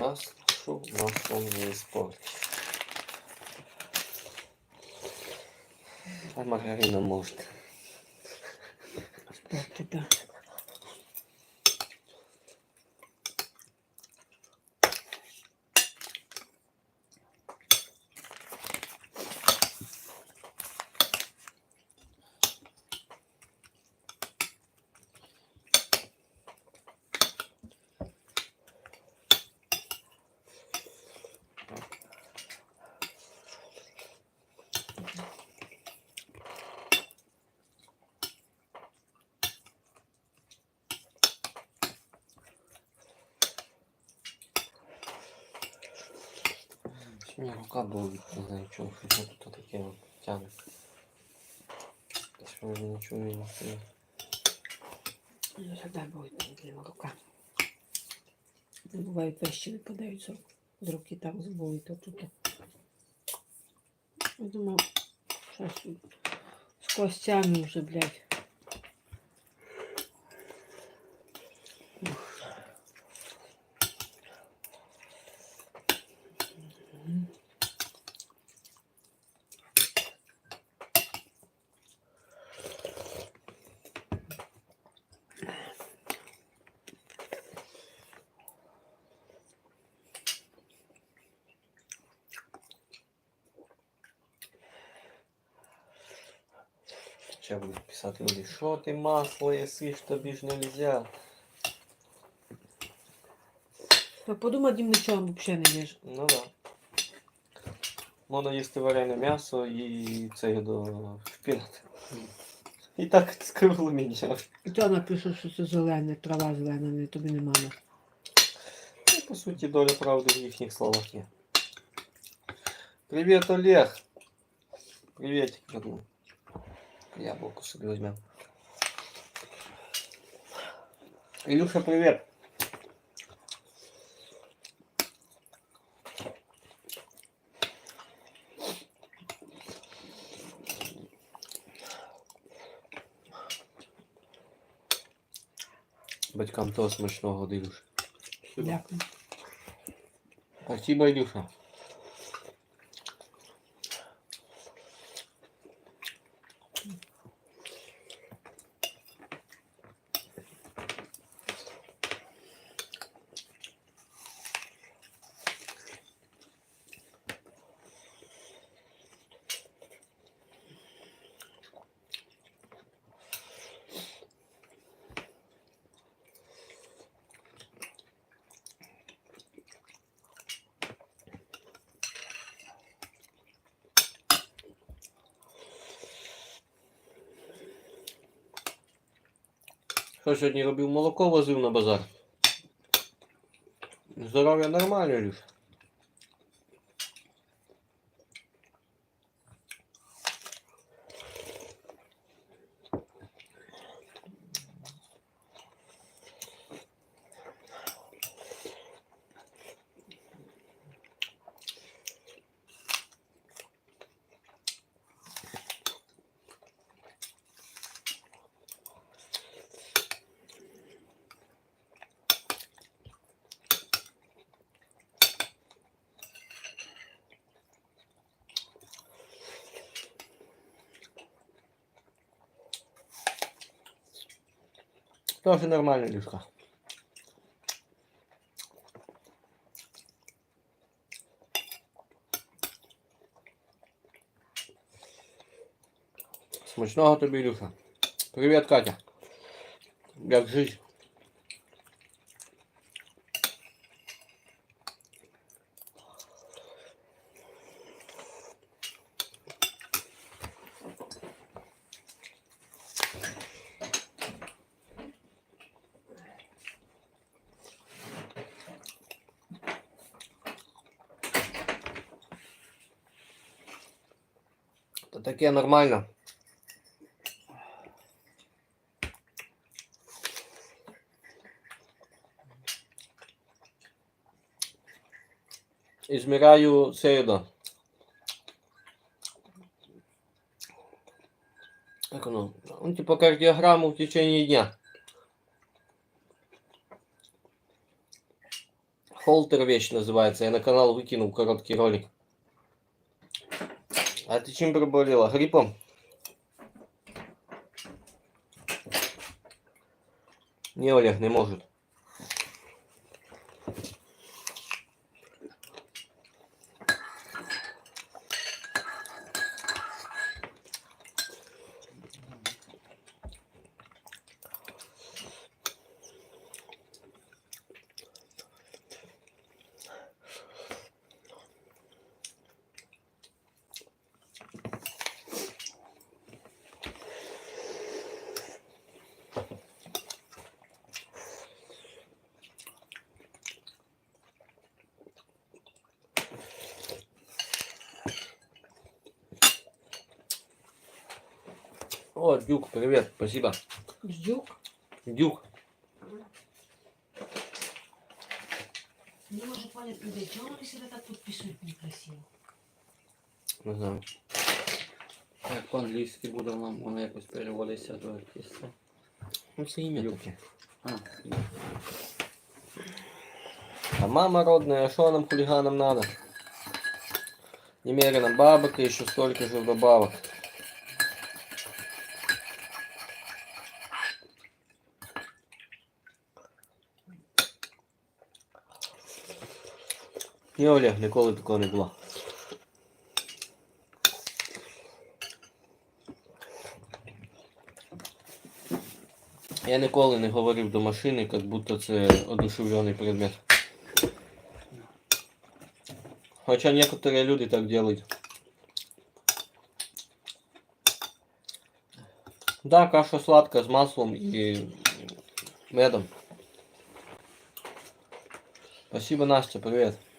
Кашу маслом не испортить? А маргарина может. Спорти, да. У меня рука болит, не знаю, что, что тут такие вот. Что я ничего не знаю. Ну, Завжди болить ліва рука. Бувають вещі випадають з рук. З руки так зболить отут. Я думав, щось з костями вже, блядь. Ще будуть писати люди, що ти масло їсиш, тобі ж нельзя. Та подумай, дім нічого взагалі не їж. Ну да. Можна їсти варене м'ясо і це до шпінат. І так скривили мене. І то напишу, що це зелене, трава зелена, не тобі не мама. Ну, по суті, доля правди в їхніх словах є. Привіт, Олег. Привіт, родну. Яблоко собі візьмемо. Ілюша, привіт. Батькам того смачного Ілюша. Дякую. Спасибо, Илюша. Що сьогодні робив молоко, возив на базар. Здоров'я нормально, Илюша. Тоже нормально, Илюшка. Смачного тобі, Ілюша. Привіт, Катя. Як жить? Таке нормально. Измеряю середа. Как оно? Ну, типа кардиограмму в течение дня. Полтер вещь называется. Я на канал выкинул короткий ролик. А ты чем проболела? Гриппом? Не, Олег, не может. О, Дюк, привет, спасибо. Ждюк. Дюк. Не може поняти людей, чого вони себе так підписують некрасиво? Не знаю. Як по-англійськи буде нам, воно якось переводиться до артиста. Ну, це ім'я Дюк. таке. А, А мама родная, а что нам хулиганам надо? Немерено бабок и еще столько же вдобавок. Ні, Олег, ніколи такого не було. Я ніколи не говорив до машини, як будто це одушевлений предмет. Хоча некоторые люди так делают. Да, каша сладкая с маслом и медом. Спасибо, Настя, привет.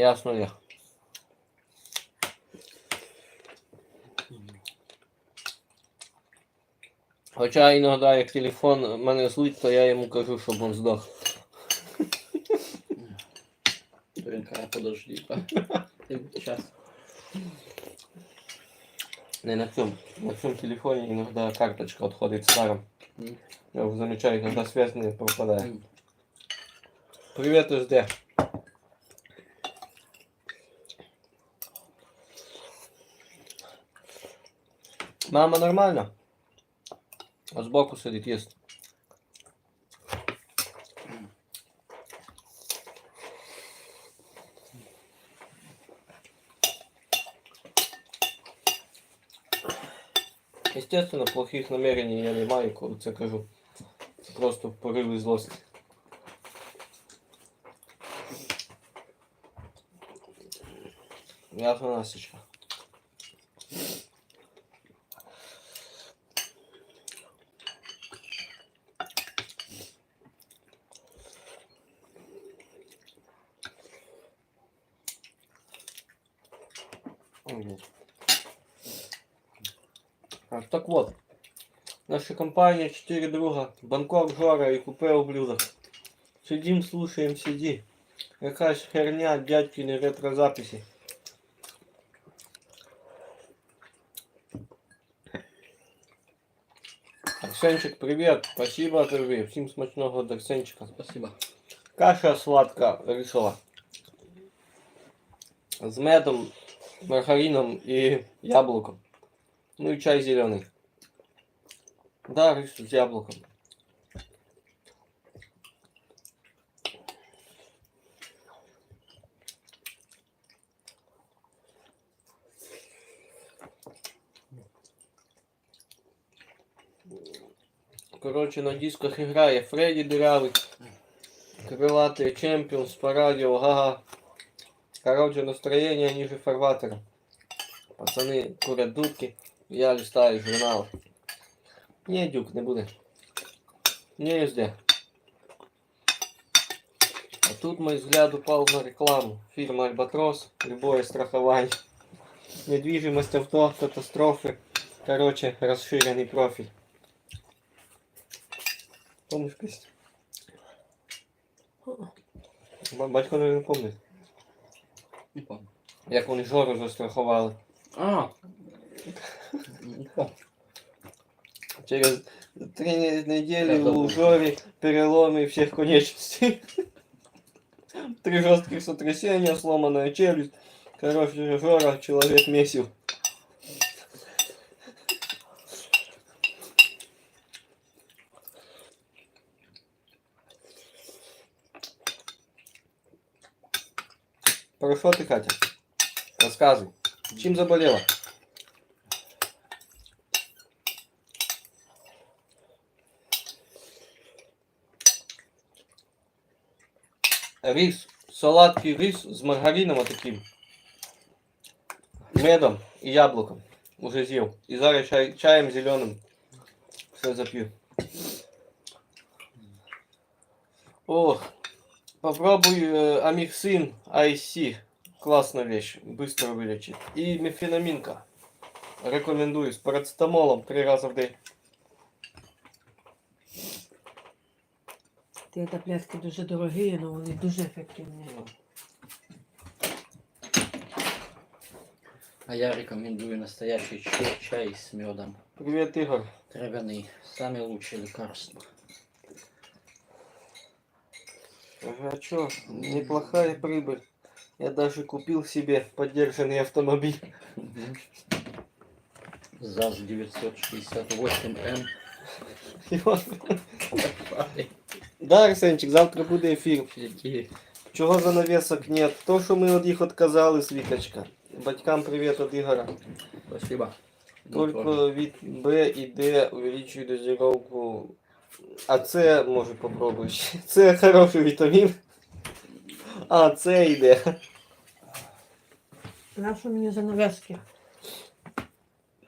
Ясно, я. Хоча іноді, як телефон мене злить, то я йому кажу, щоб він здох. він каже, подожди. Час. Не на цьому. На цьому телефоні іноді карточка відходить стара. М. Я вже замічаю, коли связь не пропадає. М. Привет, СД. Мама нормально? А сбоку сидит, ест. Естественно, плохих намерений я не маю, коли це кажу. Просто пориви злості. Насечка. Мгм. А, Так вот, наша компания «Четыре друга», Бангкок, Жора и Купе ублюдок. Сидим, слушаем, сиди. Якась херня, дядькины ретро-записи. Арсенчик, привет. Спасибо тобі. Всім смачного до Арсенчика. Спасибо. Каша сладка рисова. З медом, маргарином і яблуком. Ну і чай зелений. Да, рис з яблуком. Короче, на дисках играє Фредді Дырявый, Крылатый Чемпионс по радио, ага. Короче, настроение ниже фарватера. Пацаны курят дудки, я листаю журнал. Не, Дюк, не буде. Не везде. А тут мой взгляд упал на рекламу. Фирма Альбатрос, любое страхование. Недвижимость, авто, катастрофы. Короче, расширенный профиль. Помнишь, Костя? Батько не пам'ятає. Не помню. Як вони Жору застрахували. А, Через три не- недели у. Жори переломы всех конечностей. Три жестких сотрясения, сломанная челюсть. Короче, Жора, человек месив. Про що ти, Катя? Розказуй. Чим заболела? Рис, солодкий рис з маргарином таким. Медом і яблуком. Уже з'їв. І зараз чай, чаєм зеленим. Все зап'ю. Ох, попробуй э, амиксин IC. Классная вещь. Быстро вылечит. И мефенаминка. Рекомендую. С парацетамолом три раза в день. Ті таблетки дуже дорогі, але вони дуже ефективні. А я рекомендую настоящий чай, чай с медом. Привет, Игорь. Травяный. Самые лучшие лекарства. А чё, неплохая прибыль. Я даже купил себе поддержанный автомобиль. ЗАЗ 968М. От- Да, Арсенчик, завтра буде ефір. Які Чого занавесок нет? То, що ми від їх відказали, Світочка. Батькам привіт від Ігора. Спасибо. Только від Б і Д увеличує дозировку. А С може попробуєш. Це хороший вітамін. А, С йде. Нащо мені занавески?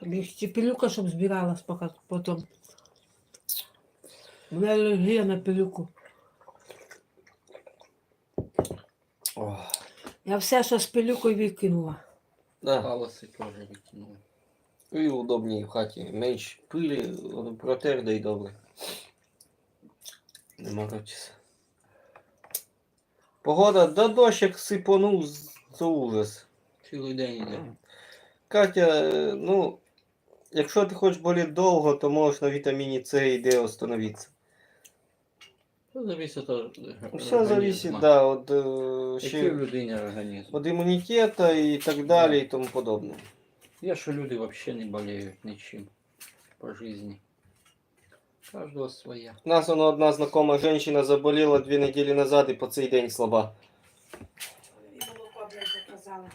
Легче пилюка, щоб збиралась потім. У мене алергія на пилюку. Ох, Я все, що з пилюкою викинула. Да. Волосы тоже выкинул. І удобніше в хаті. Менш пилі, протер да й добре. Не морочися. Погода, да дощ як сипонув, це ужас. Цілий день іде. Катя, ну, якщо ти хочеш боліти довго, то можеш на вітаміні С і Д остановитися. Все зависит от Все зависит, да, от, Який ще, в людині організм. від імунітету і так далі і тому подобне. Я що люди вообще не болеют ничем по жизни. Каждого своя. У нас воно одна знакома жінка заболіла дві неділі назад і по цей день слаба. І молоко, блядь, заказала.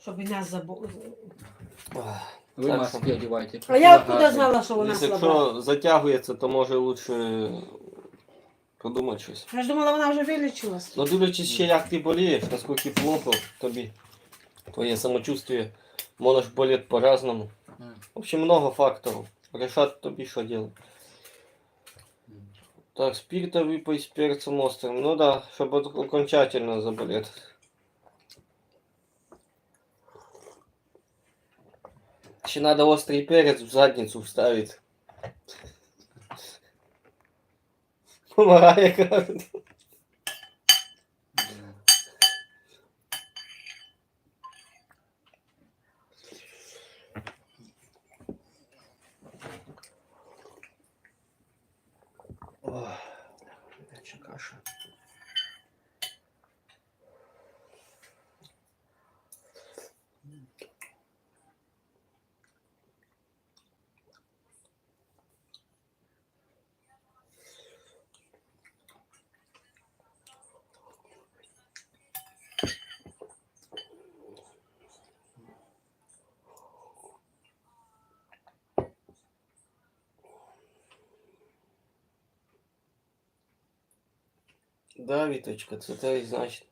Щоб і нас забули. Ах, Ви Так маски що- одівайте. А я Багато. откуда знала, що вона Якщо слаба? затягується, то може лучше подумати щось. Я ж думала, вона вже вилічилась. Ну дивлячись ще як ти болієш, наскільки плохо тобі. Твоє самочувствие може ж боліти по-разному. М. В общем, много факторів. Решать тобі, що делать. Так, спирта выпой с перцем острым. Ну да, чтобы от- окончательно заболеть. Еще надо острый перец в задницу вставить. Помогай, кажется. Ох, горячая каша. Да, Виточка, це те і значить.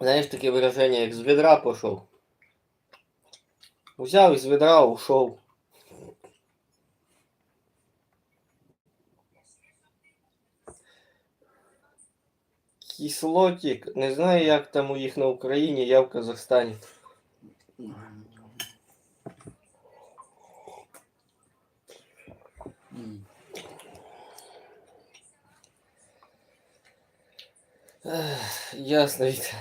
Знаєш таке вираження, як з відра пішов. Взяв із відра, ушов. Кислотик. Не знаю, як там у їх на Україні, я в Казахстані. Ясно, Вітя.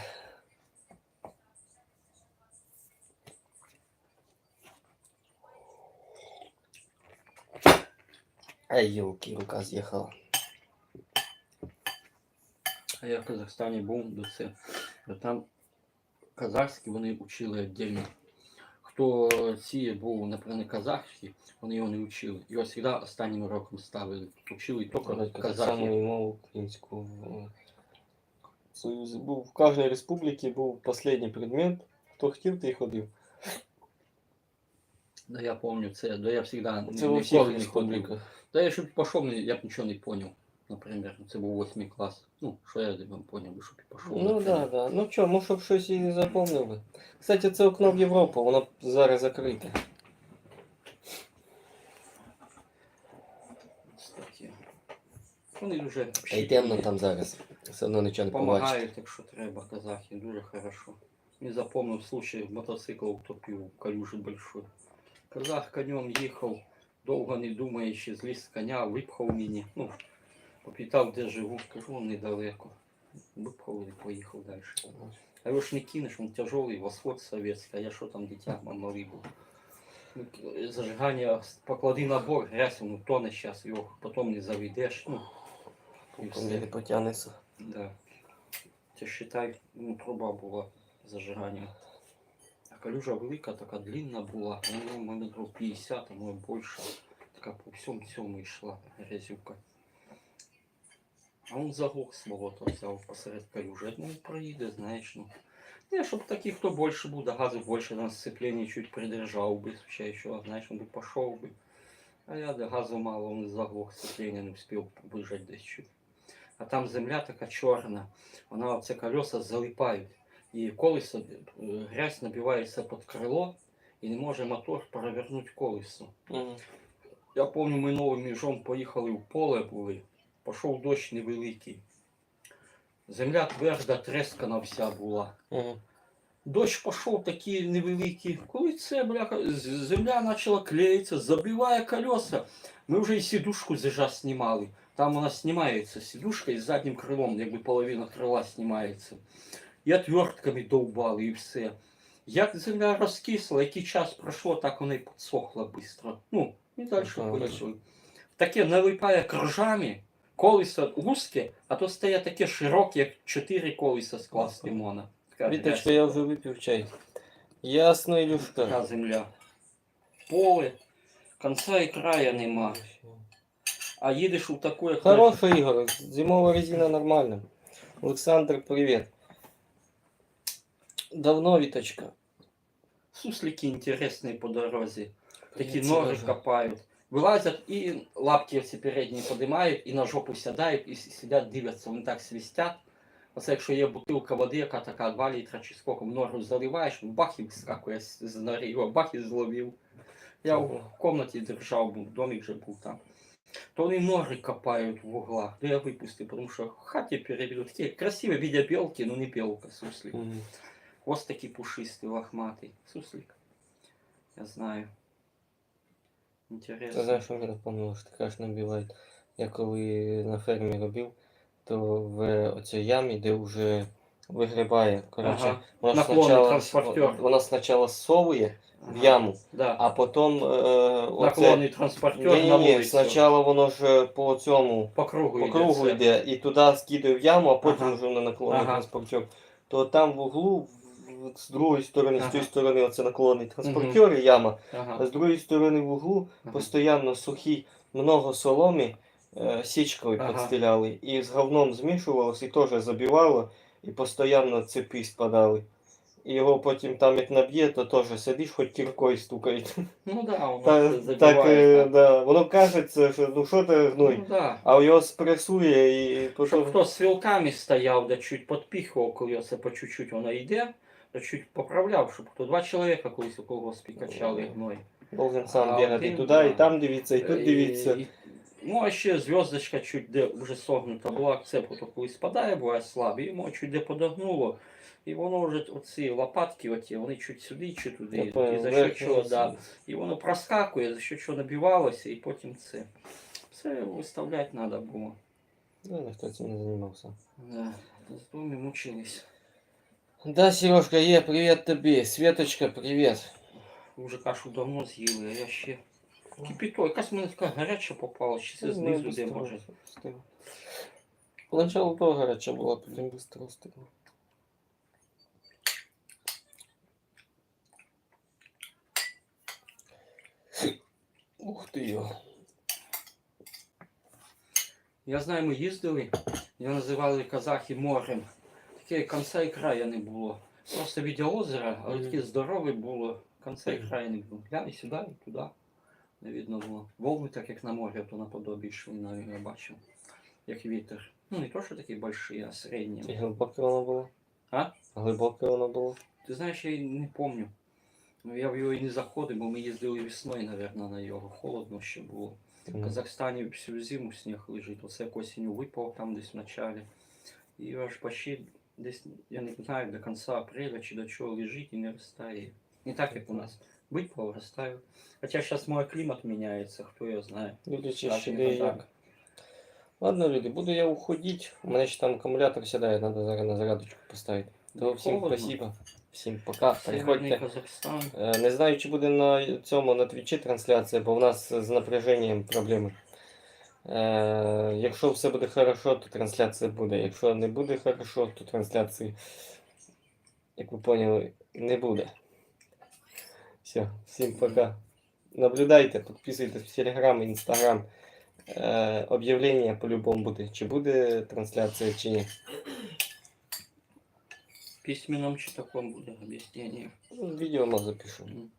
Ай, елки, рука съехала. А я в Казахстані був до це. Там казахські вони учили віддільно. Хто ці був, наприклад, казахські, вони його не вчили. Його завжди останнім роком ставили. Учили тільки казахи. мову українську Союзі. Був в кожній республіці був останній предмет. Хто хотів, той ходив. Да я пам'ятаю це, да я завжди Це у всіх ніколи не ходив. республіках. Да я щоб пішов, не- я б нічого не поняв. Наприклад, це був восьмий клас. Ну, що я не поняв, би, щоб і пішов. Ну наприклад. да, да. Ну що, може б щось і запомнив би. Кстати, це окно в Європу, воно зараз закрите. Ось таке. Вони вже А й темно там зараз. Все одно нічого не. Помагають, якщо треба, казахи, дуже хорошо. Не запомнив случай, мотоцикл утопив в калюжі большой. Казах конем їхав, довго не думаючи, зліз з коня, випхав мені. Ну, попитав, де живу, кажу, недалеко. Випхав і поїхав далі. А його ж не кинеш, він тяжелий, восход советський, а я що там дитя малий був. Зажигання, поклади на борг, грязь, ну тоне зараз, його потім не заведеш. Ну, і Там не потягнеться. Да. Це считай, ну, труба була зажигання. А калюжа велика, така длинна була, ну, у мене друг 50, а може більше. Така по всьому цьому йшла грязюка. А он заглох свого то взяв посеред калюжи. Думаю, проїде, знаєш, ну. Не, щоб таких, хто більше буде, газу більше на сцепление чуть придержав би, ще що, знаєш, він би пішов би. А я де газу мало, він заглох сцепление, не встиг вижати десь чуть. А там земля така чорна, вона оце колеса залипають. І колесо, е, грязь набивається під крило і не може мотор перевернути колесо. Мгм. Я пам'ятаю, ми новим міжом поїхали в поле були, пішов дощ невеликий. Земля тверда, трескана вся була. Мгм. Дощ пішов такий невеликий. Коли це бляха, земля почала клеїтися, забиває колеса. Ми вже і сідушку з ежа знімали. Там вона знімається сідушка із заднім крилом, якби половина крила знімається. І отвертками довбали і все. Як земля розкисла, який час пройшло, так вона і підсохла швидко. Ну, і далі Ага. Таке налипає кружами, колесо вузьке, а то стає таке широке, як чотири колеса скласти можна. Віточка, я вже випив чай. Ясно, Ілюшка. Така земля. Поле, конца і края нема. А їдеш у таку, як Хороший Ігор, зимова резина нормальна. Олександр, привіт. Давно, Віточка. суслики інтересні по дорозі. Такі Це ноги дуже. копають. Вилазять і лапки оці передні підіймають, і на жопу сідають, і с- сидять, дивляться, вони так свистять. Оце якщо є бутилка води, яка така 2 літра чи скільки в нору заливаєш, бах і вискакує з з нори, його бах і зловив. Я в комнаті держав, був, домик же був там. То вони нори копають в углах. Ну я випустив, тому що в хаті переведу. Такі красиві видя білки, ну не білка, суслик. Мгм. Хвост такий пушистий, лохматий. Суслик. Я знаю. Ти Інтересно. знаєш, що мені напомнило, що ти кажеш, набивають. Я коли на фермі робив, то в оцій ямі, де вже вигрібає, коротше, Ага. вона Наклонний спочатку, транспортер. вона спочатку совує в яму, Да. а потім е, оце... Наклонний транспортер Ні, на ні, ні, вулицю. спочатку воно ж по цьому, По кругу, по йде кругу це. йде, і туди скидає в яму, а потім Ага. вже на наклонний Ага. транспортер. То там в углу, в- з другої сторони, з Ага. тієї сторони оце наклонний транспортер і яма, а Ага. з другої сторони в углу Ага. постійно сухі, много соломи, е, січкою Ага. підстріляли, і з говном змішувалось, і теж забивало, і постійно цепи спадали. І його потім там як наб'є, то теж сидиш, хоч кіркою стукають. Ну да, воно Та, це так, забиває. е, так. да. Воно кажеться, що ну що ти гной, Ну да. а його спресує і Щоб потім... хто з вілками стояв, да чуть підпіхував колеса, по чуть-чуть воно йде, да чуть поправляв, щоб хто два чоловіка колись у колгоспі качали гной. Должен сам А бігати туди, да. і там дивіться, і тут І- дивіться. і- Ну, а ще зв'язочка чуть де вже согнута була, цепу то коли спадає, буває слабі, йому чуть де подогнуло. І воно вже оці лопатки, оті, вони чуть сюди, чи туди. Я і понял, за що верхній чого, да. оці. І воно проскакує, за що чого набивалося, і потім це. Це виставляти треба було. Ну, ніхто цим не займався. Да. Зато ми мучились. Да, Сережка, є, привіт тобі. Светочка, привіт. Ви вже кашу давно з'їли, а я ще. Кипіто, якась мене така гаряча попала, чи це знизу де може. Поначалу то гаряча була, потім быстро остигла. Ух ти йо. Я знаю, ми їздили, його називали казахи морем. Таке кінця і краю не було. Просто від озера, але таке здорове було, кінця і краю не було. Глянь і сюди, і туди. Не видно було. Волни так як на морі, то наподобі йшли, навіть я бачив. Як вітер. Ну не то, що такі больші, а І глибоке воно було? А? Глибоке воно було. Ти знаєш, я не пам'ятаю. Ну, я в його і не заходив, бо ми їздили весною, мабуть, на його. Холодно ще було. В Казахстані всю зиму сніг лежить. Оце як осінню випав там десь в началі. І аж почти десь, я не знаю, до кінця апреля чи до чого лежить і не розтає. Не так, як у нас. Випав, розтаяв. Хоча зараз мой клімат міняється, хто його знає. Люди Так, чаще не де так. як. Ладно, люди, буду я уходить. У мене ще там акумулятор сідає, треба зараз на зарядочку поставити. То всім Холодно. спасибо. Всім пока. Приходьте. Е, Не знаю, чи буде на цьому на твічі трансляція, бо в нас з напряженням проблеми. Е, якщо все буде хорошо, то трансляція буде. Якщо не буде хорошо, то трансляції, як ви поняли, не буде. Все, всім пока. Наблюдайте, підписуйтесь в Телеграм, Інстаграм. Е, об'явлення по-любому буде, чи буде трансляція, чи ні. Письменном читаком буду объяснение. Видео мы запишем.